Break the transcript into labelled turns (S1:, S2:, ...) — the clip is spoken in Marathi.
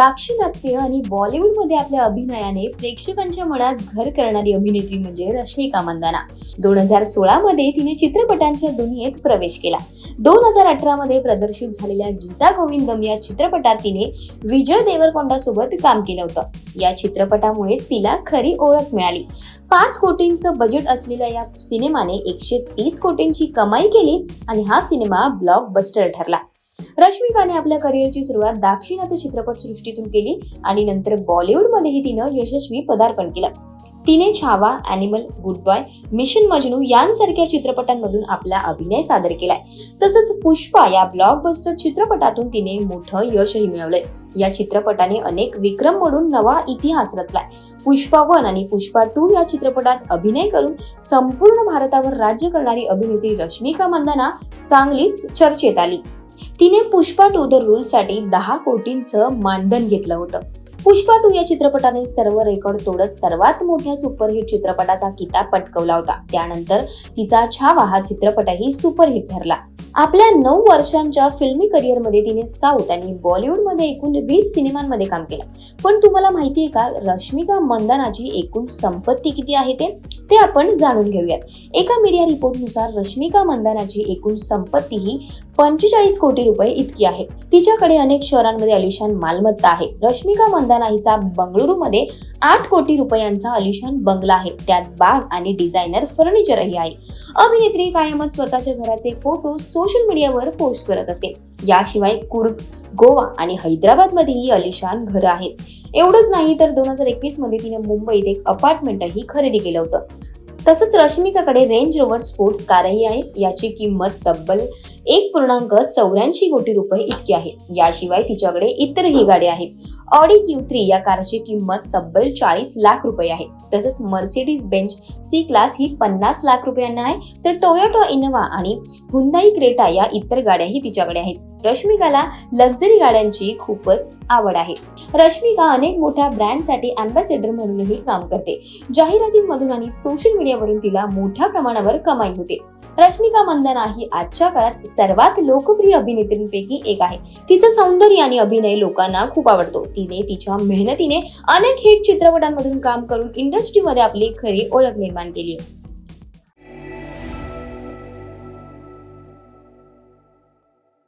S1: दाक्षिणात्य आणि बॉलिवूडमध्ये आपल्या अभिनयाने प्रेक्षकांच्या मनात घर करणारी अभिनेत्री म्हणजे रश्मिका मंदाना. दोन हजार सोळामध्ये तिने चित्रपटांच्या दुनियेत प्रवेश केला. दोन हजार अठरामध्ये प्रदर्शित झालेल्या गीता गोविंदम या चित्रपटात तिने विजय देवरकोंडासोबत काम केलं होतं. या चित्रपटामुळेच तिला खरी ओळख मिळाली. पाच कोटींचं बजेट असलेल्या या सिनेमाने एकशे तीस कोटींची कमाई केली आणि हा सिनेमा ब्लॉकबस्टर ठरला. रश्मिकाने आपल्या करिअरची सुरुवात दाक्षिणात्य चित्रपट सृष्टीतून केली आणि नंतर बॉलिवूडमध्येही तिनं यशस्वी पदार्पण केलं. तिने Chhaava Animal Goodbye Mission Majnu यांसारख्या चित्रपटांमधून आपला अभिनय सादर केलाय. तसंच पुष्पा या ब्लॉकबस्टर चित्रपटातून तिने मोठं यशही मिळवलंय. या चित्रपटाने अनेक विक्रम मोडून नवा इतिहास रचलाय. पुष्पा वन आणि पुष्पा टू या चित्रपटात अभिनय करून संपूर्ण भारतावर राज्य करणारी अभिनेत्री रश्मिका मंदाना चांगलीच चर्चेत आली. तिने पुष्पा टू द रूलसाठी दहा कोटींचं मानधन घेतलं होतं. पुष्पा टू या चित्रपटाने सर्व रेकॉर्ड तोडत सर्वात मोठ्या सुपरहिट चित्रपटाचा किताब पटकवला होता. त्यानंतर तिचा छावा हा चित्रपटही सुपरहिट ठरला. आपल्या नऊ वर्षांच्या फिल्मी करिअरमध्ये तिने साऊथ आणि बॉलिवूडमध्ये एकूण वीस सिनेमांमध्ये काम केलं. पण तुम्हाला माहिती आहे का रश्मिका मंदानाची एकूण संपत्ती किती आहे ते? ते आपण जाणून घेऊयात. एका मीडिया रिपोर्टनुसार रश्मिका मंदानाची एकूण संपत्ती ही पंचेचाळीस कोटी रुपये इतकी आहे. तिच्याकडे अनेक शहरांमध्ये अलिशान मालमत्ता आहे. रश्मिका मंदाना हिचा बंगळुरूमध्ये आठ कोटी रुपयांचा अलिशान बंगला आहे. त्यात बाग आणि डिझायनर फर्निचरही आहे. अभिनेत्री कायमच स्वतःच्या घराचे फोटो सोशल मीडियावर पोस्ट करत असते. याशिवाय कुर्ग गोवा आणि हैदराबाद मध्येही अलिशान घर आहेत. एवढंच नाही तर दोन हजार एकवीसमध्ये तिने मुंबईत एक अपार्टमेंटही खरेदी केलं होतं. तसंच रश्मिकाकडे रेंज रोवर स्पोर्ट्स कारही आहे. याची किंमत तब्बल एक पूर्णांक चौऱ्याऐंशी कोटी रुपये इतकी आहे. याशिवाय तिच्याकडे इतरही गाड्या आहेत. ऑडी क्यू थ्री या कारची किंमत तब्बल चाळीस लाख रुपये आहे. तसंच मर्सिडीज बेंच सी क्लास ही पन्नास लाख रुपयांना आहे. तर टोयोटो इनोवा आणि हुंदाई क्रेटा या इतर गाड्याही तिच्याकडे आहेत. रश्मिकाला लक्झरी गाड्यांची खूपच आवड आहे. रश्मिका अनेक मोठ्या ब्रँडसाठी अँबॅसेडर म्हणूनही काम करते. जाहिरातींमधून आणि सोशल मीडियावरून तिला मोठ्या प्रमाणावर कमाई होते. रश्मिका मंदाना ही आजच्या काळात सर्वात लोकप्रिय अभिनेत्रींपैकी एक आहे. तिचं सौंदर्य आणि अभिनय लोकांना खूप आवडतो. तिने तिच्या मेहनतीने अनेक हिट चित्रपटांमधून काम करून इंडस्ट्रीमध्ये आपली खरी ओळख निर्माण केली आहे.